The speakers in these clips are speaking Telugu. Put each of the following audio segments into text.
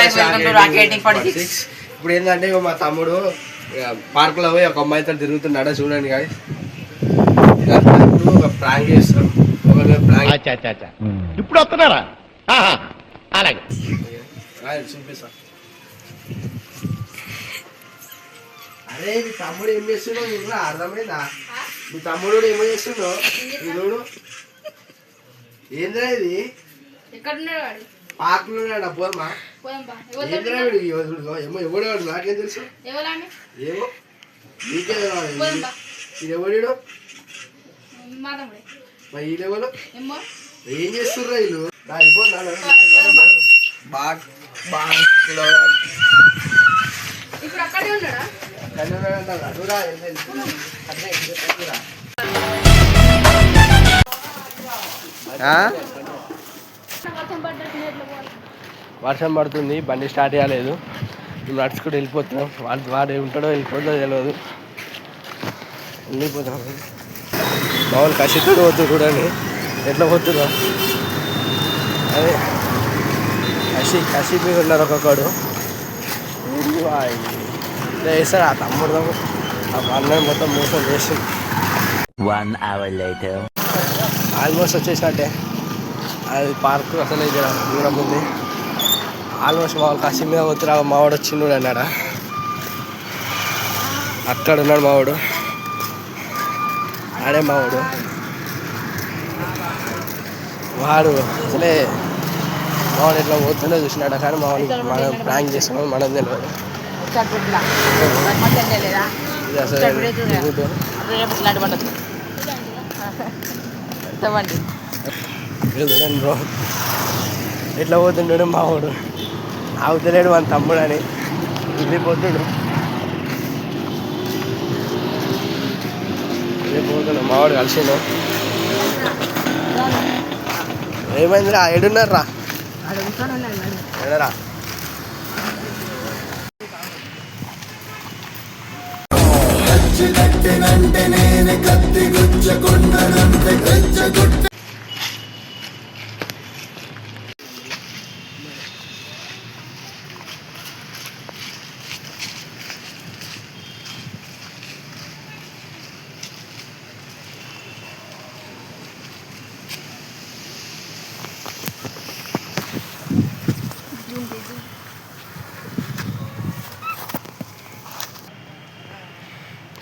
guys, welcome to Rock 1846. ఇప్పుడు ఏంటంటే మా తమ్ముడు పార్క్లో పోయి ఒక అమ్మాయితో తిరుగుతున్నాడు చూడండి గాయ ఇప్పుడు ఒక ప్రాంక్ చేస్తాం ఒక ప్రాంక్ ఇప్పుడు వస్తున్నారా? అలాగే. చూపిస్తా. అరే మీ తమ్ముడు ఏం చేస్తున్నావు నువ్వు అర్థమైందా? మీ తమ్ముడు ఏమో చేస్తున్నావు చూడు. ఏంద్రా ఇది? పార్క్లో పోదమ్మా పోదాం ఎవడేవాడు నాకేం తెలుసు. ఏమో? నీకే ఇది ఎవడు మా తమ్ముడే. మరి ఏమో? ఏం చేస్తుర్రా వీళ్ళు. ఇప్పుడు అక్కడే ఉన్నాడా? వెళ్ళి. అట్లే. వర్షం పడుతుంది బండి స్టార్ట్ చేయలేదు. మేము నడుచుకుంటూ వెళ్ళిపోతున్నాం. వాడు వాడు ఉంటాడో వెళ్ళిపోతుందో తెలియదు వెళ్ళిపోతాం. మామూలు కసితో పోతుంది చూడండి ఎట్లా పోతుందో అదే. కసి కసి మీద ఉన్నారు ఒక్కొక్కడు. ఏంది వా ఇది? ఇట్లా చేస్తాడు ఆ తమ్ముడు ఆ అన్నయ్య మొత్తం మోసం చేసింది One hour later. ఆల్మోస్ట్ వచ్చేసినట్టే. అది పార్క్ అసలు ఇక్కడ దూరం ఉంది. ఆల్మోస్ట్ మా వాళ్ళు కసి మీద పోతురా మావాడు వచ్చిండు అన్నాడా? అక్కడ ఉన్నాడు మావాడు ఆడే మావాడు వాడు. అసలే మావాడు ఎట్లా పోతుందో చూసినాడు కానీ మావాడు మనం ప్రాంక్ చేస్తున్నాం మనం తెలియదు. ఇది అసలు తిరుగుతూ ఇక్కడ చూడండి బ్రో. ఎట్లా పోతుంటాడు మావాడు ఆగుతలేడు మన తమ్ముడు అని వెళ్ళిపోతుడు వెళ్ళిపోతున్నాడు మావాడు కలిసిండు. ఏమైందిరా? ఏడున్నారా? ఎడరా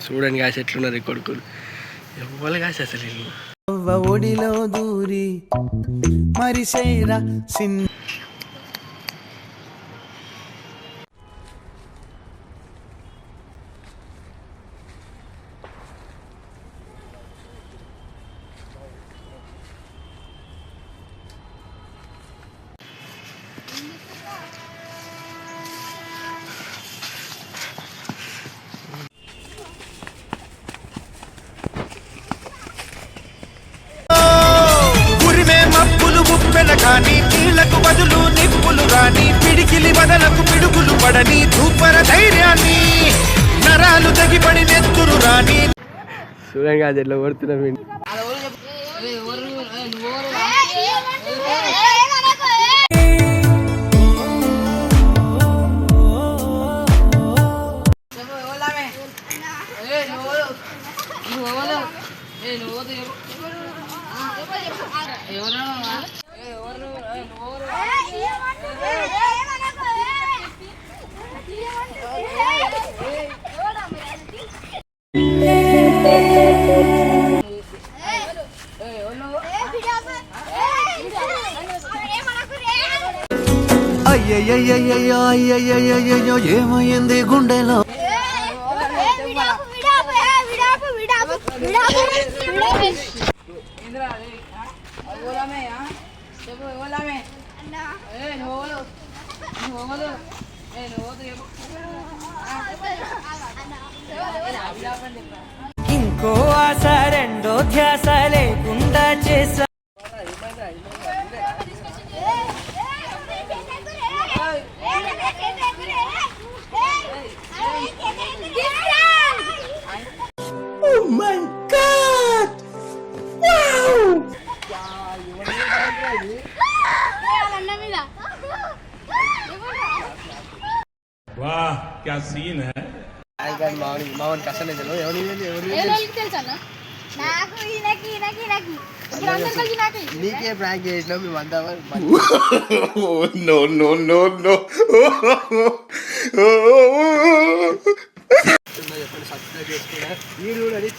చూడండి కాసి ఎట్లున్నారు ఈ కొడుకులు. ఎవ్వరు కాసి అసలు ఒడిలో దూరి మరిసేరా సిన్ రాని నీళ్ళకు బదులు నిప్పులు రాని పిడికిలి బదలకు పిడుగులు పడని ధూపర ధైర్యాన్ని నరాలు తగిపడి నెత్తురు రాని చూడండి కాదు ఎట్లా కొడుతున్నాం వీడిని. అయ్యయ్యయ్యయ్యో అయ్యయ్యయ్యయ్యో ఏమైంది గుండెలో ఇంకో ఆశ రెండో ధ్యాస కానీ మామూలు మామూలు కష్టం తెలియదు ఎవరి తెలుసా? నాకు ఈయనకి ఈయనకి ఈయనకి నాకు నీకే ప్రాంక్ చేసినాం మేము అంతా నో నో నో నో కూడా